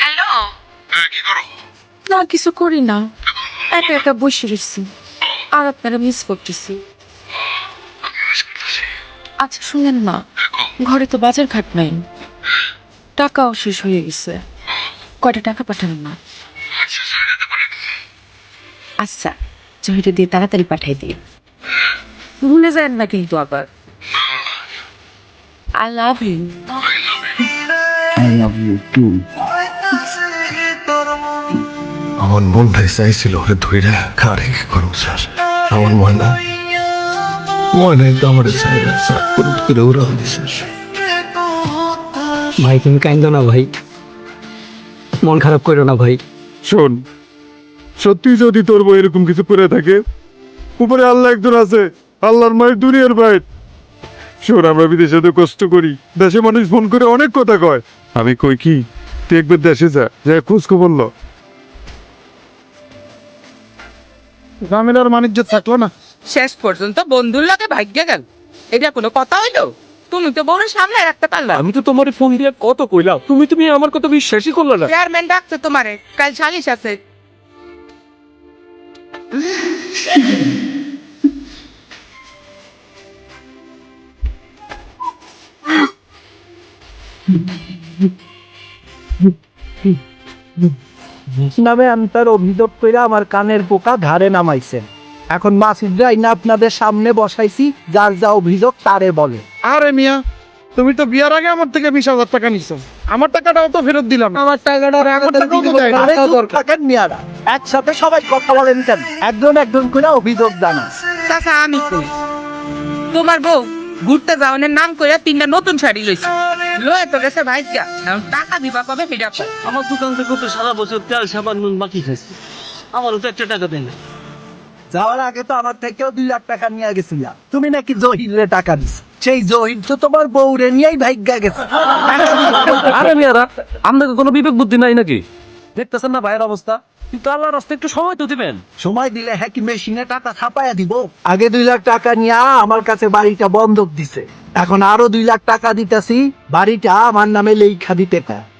Hello? হ্যাঁ কি করো? না কিছু করি না। একা একা বসে রয়েছি আর আপনারা মিস করতেছি। আচ্ছা শুনেন না। ঘরে তো বাজার ঘাট নাই। টাকাও শেষ হয়ে গেছে। কয়টা টাকা পাঠাবেন না? আচ্ছা পারেন আচ্ছা জহিটা দিয়ে তাড়াতাড়ি পাঠাই দিই। ভুলে যায় না কিন্তু আবার। I love you I love you too. আমার মনটাই চাইছিল ওরে ধইরা কারে কি করব স্যার? আমার ময়না ময়নাই তো আমার চাইরা স্যার। করে করে ওরা দিছে ভাই তুমি কাইন্দ না ভাই। মন খারাপ করো না ভাই। শোন সত্যি যদি তোর বউ এরকম কিছু করে থাকে উপরে আল্লাহ একজন আছে আল্লাহর মায়ের দুনিয়ার বাইর। শোন আমরা বিদেশে তো কষ্ট করি। দেশে মানুষ ফোন করে অনেক কথা কয়। আমি কই কি? তুই একবার দেশে যা যা খোঁজ খবর ল। ঝামেলার বাণিজ্য থাকল না। শেষ পর্যন্ত বন্ধুর লাগে ভাগ্যে গেল। এটা কোনো কথা হইল? তুমি তো বউরের সামনে রাখতে পারলা। আমি তো তোমার ফোন দিয়ে কত কইলাম। তুমি তুমি আমার কথা বিশ্বাসই করলে না। চেয়ারম্যান ডাকছে তোমারে। কাল সালিশ আছে। নামে আমি তার অভিযোগ করে আমার কানের পোকা ঘাড়ে নামাইছেন এখন মাসিদরাই না আপনাদের সামনে বসাইছি যার যা অভিযোগ তারে বলে। আরে মিয়া তুমি তো বিয়ার আগে আমার থেকে বিশ হাজার টাকা নিছো। আমার টাকাটাও তো ফেরত দিলাম। আমার টাকাটা থাকেন মিয়ারা। একসাথে সবাই কথা বলেন কেন? একজন একজন করে অভিযোগ জানা চাচা আমি তোমার বউ ঘুরতে যাওয়ানের নাম করে তিনটা নতুন শাড়ি লইছে। লয়ে তো গেছে ভাইকা টাকা দিবা কবে ফিরা আমার দোকান থেকে তো সারা বছর তেল সাবান নুন বাকি খাইছি। আমারও তো একটা টাকা দেয় না। যাওয়ার আগে তো আমার থেকেও দুই লাখ টাকা নিয়ে গেছিল। তুমি নাকি জহিরে টাকা দিস সেই জহির তো তোমার বউরে নিয়েই ভাগ্যা গেছে। আরে মেয়েরা আপনাকে কোনো বিবেক বুদ্ধি নাই নাকি? দেখতেছেন না ভাইয়ের অবস্থা? কিন্তু আল্লাহর রাস্তায় একটু সময় তো দিবেন। সময় দিলে হ্যাঁ কি মেশিনে টাকা ছাপাইয়া দিব? আগে দুই লাখ টাকা নিয়ে আমার কাছে বাড়িটা বন্ধক দিছে। এখন আরও দুই লাখ টাকা দিতেছি বাড়িটা আমার নামে লেখা দিতে পারে।